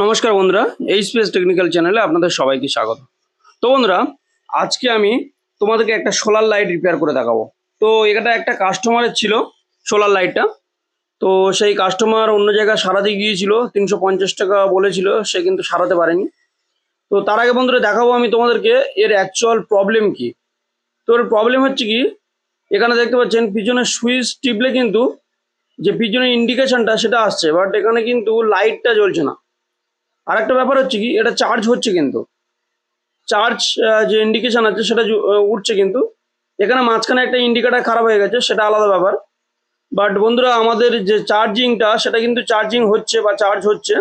নমস্কার বন্ধুরা এই স্পেস টেকনিক্যাল চ্যানেলে আপনাদের সবাইকে স্বাগত। তো বন্ধুরা, আজকে আমি তোমাদেরকে একটা সোলার লাইট রিপেয়ার করে দেখাবো। তো এটা একটা কাস্টমারের ছিল সোলার লাইটটা। তো সেই কাস্টমার অন্য জায়গায় সারাতে গিয়েছিল, তিনশো পঞ্চাশ টাকা বলেছিল, সে কিন্তু সারাতে পারেনি। তো তার আগে বন্ধুরা, দেখাবো আমি তোমাদেরকে এর অ্যাকচুয়াল প্রবলেম কি। তো এর প্রবলেম হচ্ছে কি, এখানে দেখতে পাচ্ছেন পিছনে সুইচ টিপলে কিন্তু যে পিছনে ইন্ডিকেশনটা সেটা আসছে বাট এখানে কিন্তু লাইটটা জ্বলছে না। আরেকটা ব্যাপার হচ্ছে কি, এটা চার্জ হচ্ছে কিন্তু। চার্জ যে ইন্ডিকেশন আছে সেটা উঠছে কিন্তু। এখানে মাঝখানে একটা ইন্ডিকেটার খারাপ হয়ে গেছে, সেটা আলাদা ব্যাপার। বাট বন্ধুরা, আমাদের যে চার্জিংটা সেটা কিন্তু চার্জিং হচ্ছে বা চার্জ হচ্ছে।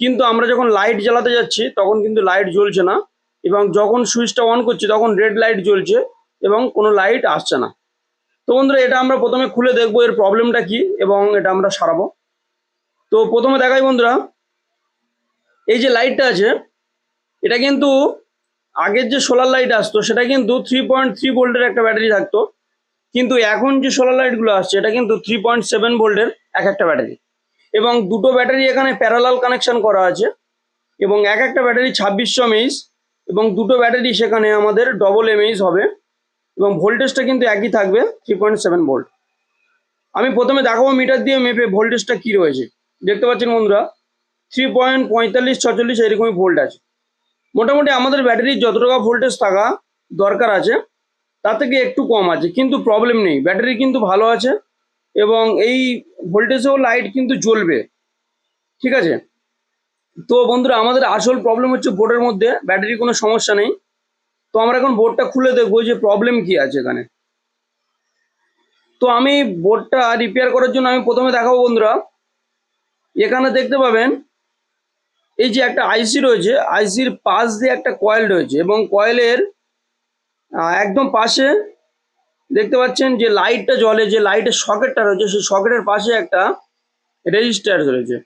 কিন্তু আমরা যখন লাইট জ্বালাতে যাচ্ছি, তখন কিন্তু লাইট জ্বলছে না। এবং যখন সুইচটা অন করছি, তখন রেড লাইট জ্বলছে এবং কোনো লাইট আসছে না। তো বন্ধুরা, এটা আমরা প্রথমে খুলে দেখব এর প্রবলেমটা কি এবং এটা আমরা সারাবো। তো প্রথমে দেখাই বন্ধুরা এই যে লাইটটা আছে, এটা কিন্তু আগের যে সোলার লাইট আসতো, সেটা কিন্তু থ্রি পয়েন্ট থ্রি ভোল্টের একটা ব্যাটারি থাকতো। কিন্তু এখন যে সোলার লাইটগুলো আসছে, এটা কিন্তু থ্রি পয়েন্ট সেভেন ভোল্টের এক একটা ব্যাটারি এবং দুটো ব্যাটারি এখানে প্যারালাল কানেকশন করা আছে, এবং এক একটা ব্যাটারি ছাব্বিশশো এমএইচ এবং দুটো ব্যাটারি সেখানে আমাদের ডবল এমএইচ হবে, এবং ভোল্টেজটা কিন্তু একই থাকবে থ্রি পয়েন্ট সেভেন ভোল্ট আমি প্রথমে দেখাবো মিটার দিয়ে মেপে ভোল্টেজটা কী রয়েছে। দেখতে পাচ্ছেন বন্ধুরা? থ্রি পয়েন্ট পঁয়তাল্লিশ ছচল্লিশ এরকমই ভোল্ট আছে। মোটামুটি আমাদের ব্যাটারির যত টাকা ভোল্টেজ থাকা দরকার আছে, তার থেকে একটু কম আছে, কিন্তু প্রবলেম নেই। ব্যাটারি কিন্তু ভালো আছে এবং এই ভোল্টেজেও লাইট কিন্তু জ্বলবে, ঠিক আছে? তো বন্ধুরা, আমাদের আসল প্রবলেম হচ্ছে বোর্ডের মধ্যে ব্যাটারির কোনো সমস্যা নেই। তো আমরা এখন বোর্ডটা খুলে দেখব যে প্রবলেম কি আছে এখানে। তো আমি বোর্ডটা রিপেয়ার করার জন্য আমি প্রথমে দেখাবো বন্ধুরা। এখানে দেখতে পাবেন এই যে একটা আইসি রয়েছে আইসির পাশ দিয়ে একটা কয়েল রয়েছে এবং কয়েলের একদম পাশে দেখতে পাচ্ছেন যে লাইটটা জ্বলে, যে লাইটের সকেটটা রয়েছে, সেই সকেটের পাশে একটা রেজিস্টার রয়েছে।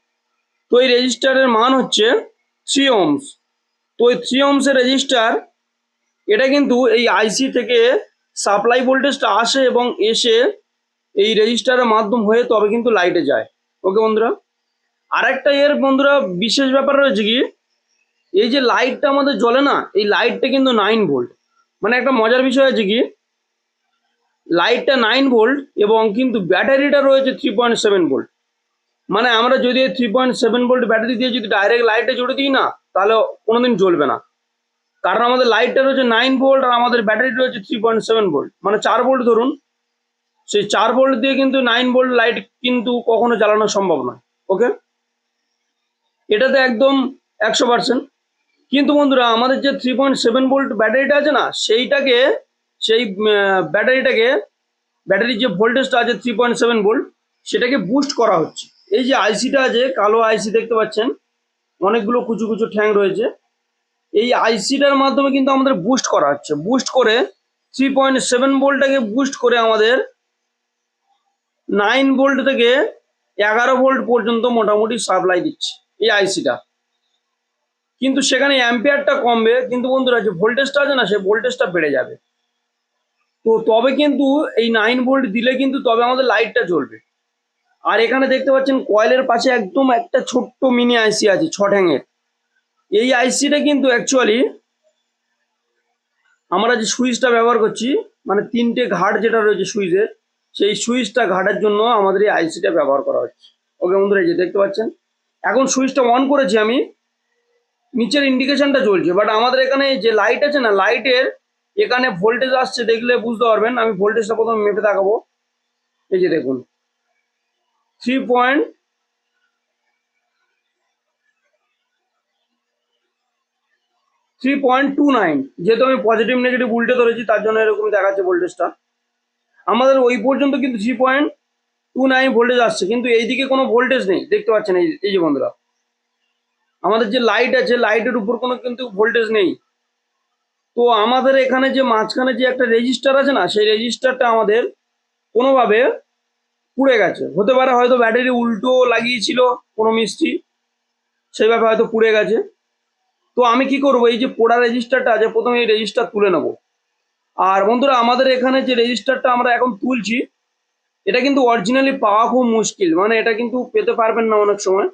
তো এই রেজিস্টারের মান হচ্ছে থ্রি ওমস তো এই থ্রি ওমসের রেজিস্টার এটা কিন্তু এই আইসি থেকে সাপ্লাই ভোল্টেজটা আসে এবং এসে এই রেজিস্টারের মাধ্যম হয়ে তবে কিন্তু লাইটে যায়। ওকে বন্ধুরা? আরেকটা এর বন্ধুরা বিশেষ ব্যাপার রয়েছে কি, এই যে লাইটটা আমাদের জ্বলে না, এই লাইটটা কিন্তু নাইন ভোল্ট মানে একটা মজার বিষয় আছে কি লাইটটা নাইন ভোল্ট এবং কিন্তু ব্যাটারিটা রয়েছে থ্রি পয়েন্ট সেভেন ভোল্ট মানে আমরা যদি three point seven volt battery দিয়ে যদি ডাইরেক্ট লাইটে জুড়ে দিই না, তাহলে কোনোদিন জ্বলবে না। কারণ আমাদের লাইটটা রয়েছে নাইন ভোল্ট আর আমাদের ব্যাটারি রয়েছে থ্রি পয়েন্ট সেভেন ভোল্ট মানে চার ভোল্ট ধরুন, সেই চার ভোল্ট দিয়ে কিন্তু নাইন ভোল্ট লাইট কিন্তু কখনো জ্বালানো সম্ভব নয়। ওকে এটাতে একদম একশো পার্সেন্ট কিন্তু বন্ধুরা, আমাদের যে থ্রি পয়েন্ট সেভেন ভোল্ট ব্যাটারিটা আছে না, সেইটাকে, সেই ব্যাটারিটাকে, ব্যাটারির যে ভোল্টেজটা আছে থ্রি পয়েন্ট সেভেন ভোল্ট সেটাকে বুস্ট করা হচ্ছে। এই যে আইসিটা আছে, কালো আইসি দেখতে পাচ্ছেন, অনেকগুলো কুচু কুচু ঠ্যাং রয়েছে। এই আইসিটার মাধ্যমে কিন্তু আমাদের বুস্ট করা হচ্ছে। বুস্ট করে থ্রি পয়েন্ট সেভেন ভোল্টটাকে বুস্ট করে আমাদের নাইন ভোল্ট থেকে এগারো ভোল্ট পর্যন্ত মোটামুটি সাপ্লাই দিচ্ছে। এই আইসিটা কিন্তু সেখানে অ্যাম্পিয়ারটা কমবে, কিন্তু বন্ধুরা যে ভোল্টেজটা আছে না সেই ভোল্টেজটা বেড়ে যাবে। তো তবে কিন্তু এই নাইন ভোল্ট দিলে কিন্তু তবে আমাদের লাইটটা জ্বলবে। আর এখানে দেখতে পাচ্ছেন কয়েলের পাশে একদম একটা ছোট্ট মিনি আইসি আছে ছ ঠ্যাঙের এই আইসিটা কিন্তু অ্যাকচুয়ালি আমরা যে সুইচটা ব্যবহার করছি মানে তিনটে ঘাট যেটা রয়েছে সুইচের, সেই সুইচটা ঘাটার জন্য আমাদের এই আইসিটা ব্যবহার করা হচ্ছে। ওকে বন্ধুরা, এই যে দেখতে পাচ্ছেন এখন সুইচটা অন করেছি আমি। নিচের ইন্ডিকেশনটা চলছে বাট আমাদের এখানে যে লাইট আছে না লাইটের এখানে ভোল্টেজ আসছে, দেখলে বুঝতে পারবেন। আমি ভোল্টেজটা প্রথমে মেপে দেখাবো। এই যে দেখুন three point three point two nine যেহেতু আমি পজিটিভ নেগেটিভ উল্টে ধরেছি, তার জন্য এরকম দেখাচ্ছে ভোল্টেজটা আমাদের ওই পর্যন্ত কিন্তু three point two nine voltage আসছে, কিন্তু এইদিকে কোনো ভোল্টেজ নেই। দেখতে পাচ্ছেন এই এই যে বন্ধুরা। আমাদের যে লাইট আছে লাইটের উপর কোনো কিন্তু ভোল্টেজ নেই। তো আমাদের এখানে যে মাঝখানে যে একটা রেজিস্টার আছে না, সেই রেজিস্টারটা আমাদের কোনোভাবে পুড়ে গেছে। হতে পারে হয়তো ব্যাটারি উল্টো লাগিয়েছিল কোনো মিস্ত্রি সেইভাবে হয়তো পুড়ে গেছে। তো আমি কি করব, এই যে পোড়া রেজিস্টারটা আছে, প্রথমে এই রেজিস্টার তুলে নেব। আর বন্ধুরা, আমাদের এখানে যে রেজিস্টারটা আমরা এখন তুলছি এটা কিন্তু অরিজিনালি পাওয়া খুব মুশকিল মানে এটা কিন্তু পেতে পারবেন না অনেক সময়।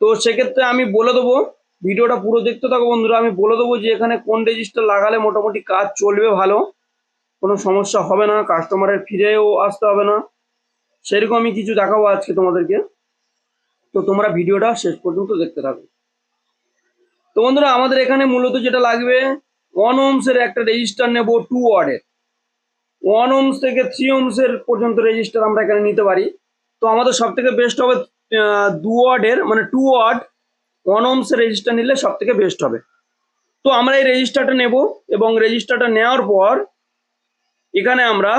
তো সেক্ষেত্রে আমি বলে দেবো, ভিডিওটা পুরো দেখতে থাকো বন্ধুরা, আমি বলে দেবো যে এখানে কোন রেজিস্টার লাগালে মোটামুটি কাজ চলবে ভালো। কোনো সমস্যা হবে না কাস্টমারের ফিরেও আসতে হবে না। সেরকম আমি কিছু দেখাবো আজকে তোমাদেরকে। তো তোমরা ভিডিওটা শেষ পর্যন্ত দেখতে থাকো। তো বন্ধুরা, আমাদের এখানে মূলত যেটা লাগবে ওয়ান ওমসের একটা রেজিস্টার নেব টু ওয়ার্ডের ওয়ান ওমস থেকে থ্রি ওমসের পর্যন্ত রেজিস্টার আমরা এখানে নিতে পারি। তো আমাদের সব থেকে বেস্ট হবে দু ওয়ার্ডের মানে টু ওয়ার্ড ওয়ান ওমসের রেজিস্টার নিলে সব থেকে বেস্ট হবে। তো আমরা এই রেজিস্টারটা নেব এবং রেজিস্টারটা নেওয়ার পর এখানে আমরা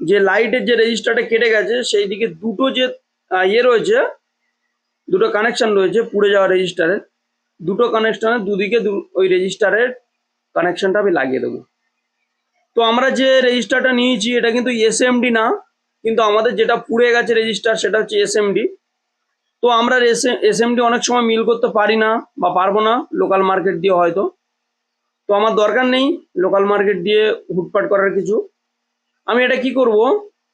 যে লাইটের যে রেজিস্টারটা কেটে গেছে, সেই দিকে দুটো যে ইয়ে রয়েছে, দুটো কানেকশন রয়েছে পুড়ে যাওয়া রেজিস্টারের দুটো কানেকশনের দুদিকে ওই রেজিস্টারের কানেকশনটা আমি লাগিয়ে দেবো। তো আমরা যে রেজিস্টারটা নিয়েছি, এটা কিন্তু এসএমডি না, কিন্তু আমাদের যেটা পুড়ে গেছে রেজিস্টার সেটা হচ্ছে এসএমডি তো আমরা এসএমডি অনেক সময় মিল করতে পারি না বা পারব না লোকাল মার্কেট দিয়ে হয়তো। তো আমার দরকার নেই লোকাল মার্কেট দিয়ে হুটপাট করার কিছু। আমি এটা কি করব?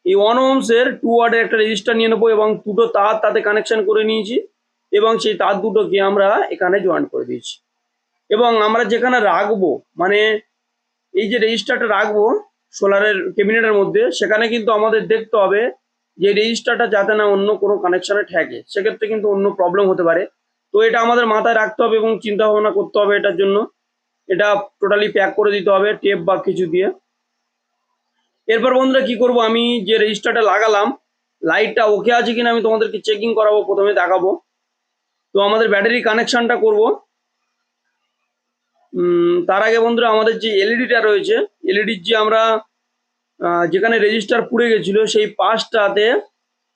এই ওয়ান ওমসের টু ওয়ার্ডের একটা রেজিস্টার নিয়ে নেব এবং দুটো তার তাতে কানেকশন করে নিয়েছি এবং সেই তার দুটোকে আমরা এখানে জয়েন করে দিয়েছি। এবং আমরা যেখানে রাখব মানে এই যে রেজিস্টারটা রাখব সোলারের ক্যাবিনেটের মধ্যে, সেখানে কিন্তু আমাদের দেখতে হবে যে রেজিস্টারটা যাতে না অন্য কোনো কানেকশানে ঠেকে। সেক্ষেত্রে কিন্তু অন্য প্রবলেম হতে পারে। তো এটা আমাদের মাথায় রাখতে হবে এবং চিন্তা ভাবনা করতে হবে এটার জন্য। এটা টোটালি প্যাক করে দিতে হবে টেপ বা কিছু দিয়ে। এরপর বন্ধুরা কি করব? আমি যে রেজিস্টারটা লাগালাম লাইটটা ওকে আছে কিনা আমি তোমাদেরকে চেকিং করাবো, প্রথমে দেখাবো। তো আমাদের ব্যাটারি কানেকশানটা করব। তার আগে বন্ধুরা আমাদের যে এলইডিটা রয়েছে, এলইডির যে আমরা যেখানে রেজিস্টার পুড়ে গেছিল, সেই পাশটাতে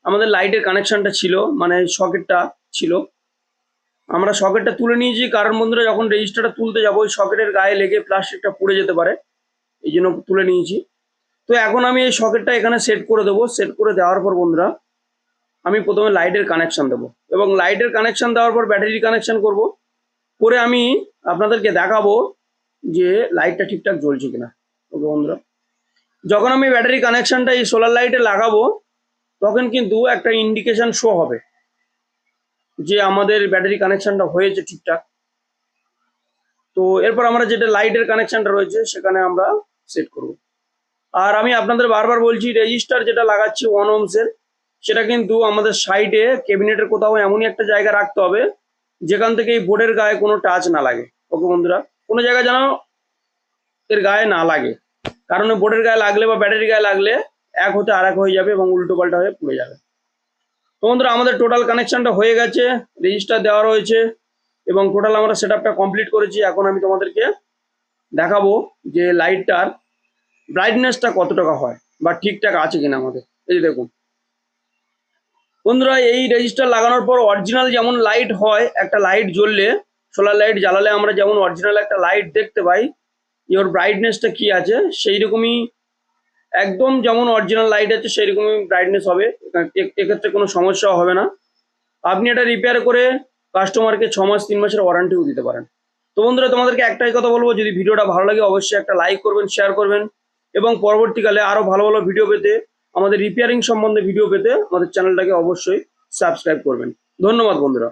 আমাদের লাইটের কানেকশনটা ছিল মানে সকেটটা ছিল। আমরা সকেটটা তুলে নিয়েছি, কারণ বন্ধুরা যখন রেজিস্টারটা তুলতে যাব, ওই সকেটের গায়ে লেগে প্লাস্টিকটা পুড়ে যেতে পারে। এই জন্য তুলে নিয়েছি। তো এখন আমি এই সকেটটা এখানে সেট করে দেবো। সেট করে দেওয়ার পর বন্ধুরা, আমি প্রথমে লাইটের কানেকশন দেবো। এবং লাইটের কানেকশন দেওয়ার পর ব্যাটারি কানেকশন করব। করে আমি আপনাদেরকে দেখাবো যে লাইটটা ঠিকঠাক জ্বলছে কিনা। ওকে বন্ধুরা, যখন আমি ব্যাটারি কানেকশনটা এই সোলার লাইটে লাগাবো, তখন কিন্তু একটা ইন্ডিকেশন শো হবে যে আমাদের ব্যাটারি কানেকশনটা হয়েছে ঠিকঠাক। তো এরপর আমরা যেটা লাইটের কানেকশনটা রয়েছে, সেখানে আমরা সেট করব। আর আমি আপনাদের বারবার বলছি, রেজিস্টার যেটা লাগাচ্ছি ওয়ান ওমসের সেটা কিন্তু আমাদের সাইডে ক্যাবিনেটের কোথাও এমনই একটা জায়গা রাখতে হবে যেখান থেকে এই বোর্ডের গায়ে কোনো টাচ না লাগে। ওকে বন্ধুরা, কোনো জায়গায় যেন এর গায়ে না লাগে। কারণ বোর্ডের গায়ে লাগলে বা ব্যাটারি গায়ে লাগলে এক হতে আর হয়ে যাবে এবং উল্টো পাল্টা হয়ে পড়ে যাবে। তো বন্ধুরা, আমাদের টোটাল কানেকশনটা হয়ে গেছে রেজিস্টার দেওয়া রয়েছে এবং টোটাল আমরা সেট কমপ্লিট করেছি। এখন আমি তোমাদেরকে দেখাবো যে লাইটটার ব্রাইটনেসটা কত টাকা হয় বা ঠিকঠাক আছে কিনা আমাদের। এই যে দেখুন বন্ধুরা, এই রেজিস্টার লাগানোর পর অরিজিনাল যেমন লাইট হয়, একটা লাইট জ্বললে সোলার লাইট জ্বালালে আমরা যেমন অরিজিনাল একটা লাইট দেখতে পাই যে ওর ব্রাইটনেসটা কি আছে? সেই রকমই একদম যেমন অরিজিনাল লাইট আছে সেই রকমই ব্রাইটনেস হবে এক্ষেত্রে কোনো সমস্যা হবে না। আপনি এটা রিপেয়ার করে কাস্টমারকে ছ মাস তিন মাসের ওয়ারেন্টিও দিতে পারেন। তো বন্ধুরা, তোমাদেরকে একটাই কথা বলব, যদি ভিডিওটা ভালো লাগে অবশ্যই একটা লাইক করবেন শেয়ার করবেন, এবং পরবর্তীকালে আরও ভালো ভালো ভিডিও পেতে আমাদের রিপেয়ারিং সম্বন্ধে ভিডিও পেতে আমাদের চ্যানেলটাকে অবশ্যই সাবস্ক্রাইব করবেন। ধন্যবাদ বন্ধুরা।